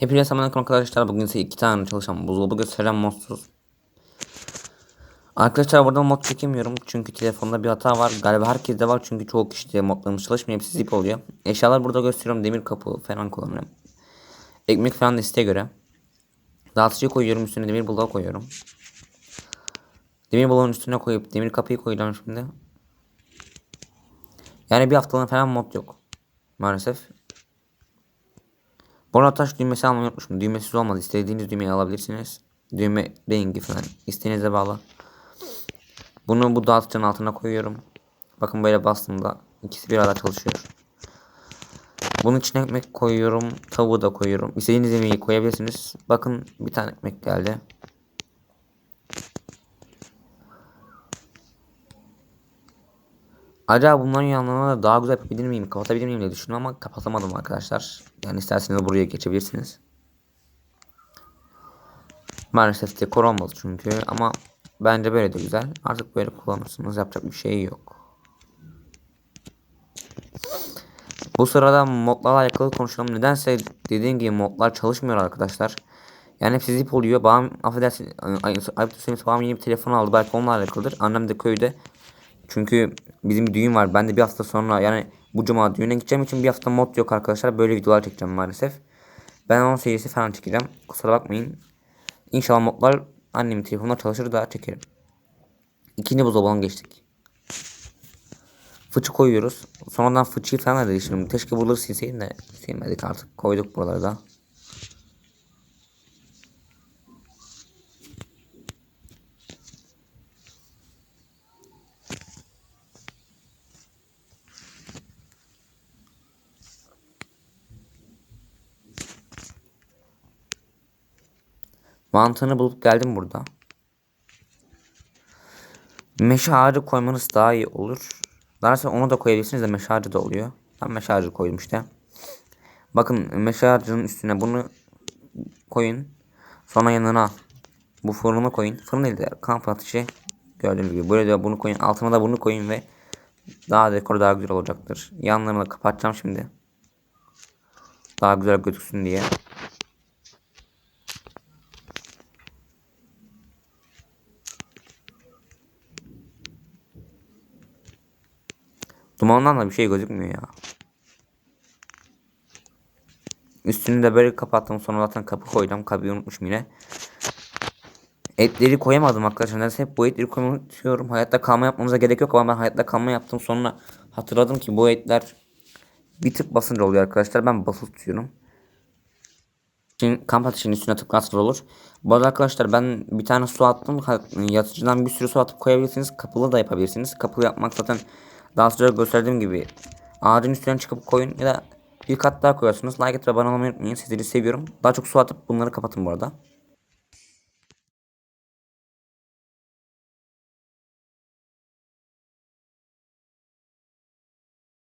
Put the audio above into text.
Hepinize selamünaleyküm arkadaşlar. Bugün size iki tane çalışan buzdolabı göstereceğim modsuz. Arkadaşlar burada mod çekemiyorum çünkü telefonda bir hata var. Galiba herkeste var çünkü çoğu kişide modlarımız çalışmıyor. Hepsi zip oluyor. Eşyalar burada gösteriyorum. Demir kapı falan kullanıyorum. Ekmek falan da isteğe göre. Dağıtıcı koyuyorum üstüne demir bulağı koyuyorum. Demir bulağın üstüne koyup demir kapıyı koyacağım şimdi. Yani bir haftalığına falan mod yok. Maalesef. Arada taş düğmesi almayı unutmuşum. Düğmesiz olmaz. İstediğiniz düğmeyi alabilirsiniz. Düğme rengi falan. İsteğinize bağlı. Bunu bu dağıtıcının altına koyuyorum. Bakın böyle bastığımda ikisi bir arada çalışıyor. Bunun içine ekmek koyuyorum. Tavuğu da koyuyorum. İstediğiniz yemeği koyabilirsiniz. Bakın bir tane ekmek geldi. Acaba bunların yanlarına da daha güzel yapabilir miyim, kapatabilir miyim diye düşündüm ama kapatamadım arkadaşlar. Yani isterseniz buraya geçebilirsiniz. Maalesef dekor olmadı çünkü ama bence böyle de güzel. Artık böyle kullanırsınız yapacak bir şey yok. Bu sırada modlarla alakalı konuşalım. Nedense dediğim gibi modlar çalışmıyor arkadaşlar. Yani hepsi zip oluyor. Babam affedersin ayıp söyleyeyim babam yeni bir telefon aldı. Belki onunla alakalıdır. Annem de köyde. Çünkü bizim düğün var. Ben de bir hafta sonra yani bu cuma düğüne gideceğim için bir hafta mod yok arkadaşlar. Böyle videolar çekeceğim maalesef. Ben 10 serisi falan çekeceğim. Kusura bakmayın. İnşallah modlar annemin telefonuna çalışır da çekerim. İkinci buzdolabına geçtik. Fıçı koyuyoruz. Sonradan fıçıyı falan da değiştirdim. Keşke buraları silseydim de silmedik artık. Koyduk buraları da. Mantığını bulup geldim burada. Meşe ağacı koymanız daha iyi olur. Sonra onu da koyabilirsiniz de meşe ağacı da oluyor. Ben meşe ağacı koydum işte. Bakın meşe ağacının üstüne bunu koyun. Sonra yanına bu fırını koyun. Fırın değil de kamp ateşi gördüğünüz gibi. Böyle de bunu koyun. Altına da bunu koyun ve daha dekor daha güzel olacaktır. Yanlarını da kapatacağım şimdi. Daha güzel gözüksün diye. Dumandan da bir şey gözükmüyor ya. Üstünü de böyle kapattım. Sonra zaten kapı koydum. Kapıyı unutmuşum yine. Etleri koyamadım arkadaşlar. Nedense hep bu etleri koymayı unutuyorum. Hayatta kalma yapmamıza gerek yok ama ben hayatta kalma yaptım. Sonra hatırladım ki bu etler bir tık basınca oluyor arkadaşlar. Ben basılı tutuyorum. Şimdi kamp ateşinin üstüne tıklarsanız olur. Bu arada arkadaşlar ben bir tane su attım. Yatıcıdan bir sürü su atıp koyabilirsiniz. Kapılı da yapabilirsiniz. Kapılı yapmak zaten daha sonra gösterdiğim gibi ağacın üstüne çıkıp koyun ya da bir kat daha koyarsınız. Like atıp abone olmayı unutmayın. Sizleri seviyorum. Daha çok su atıp bunları kapatın bu arada.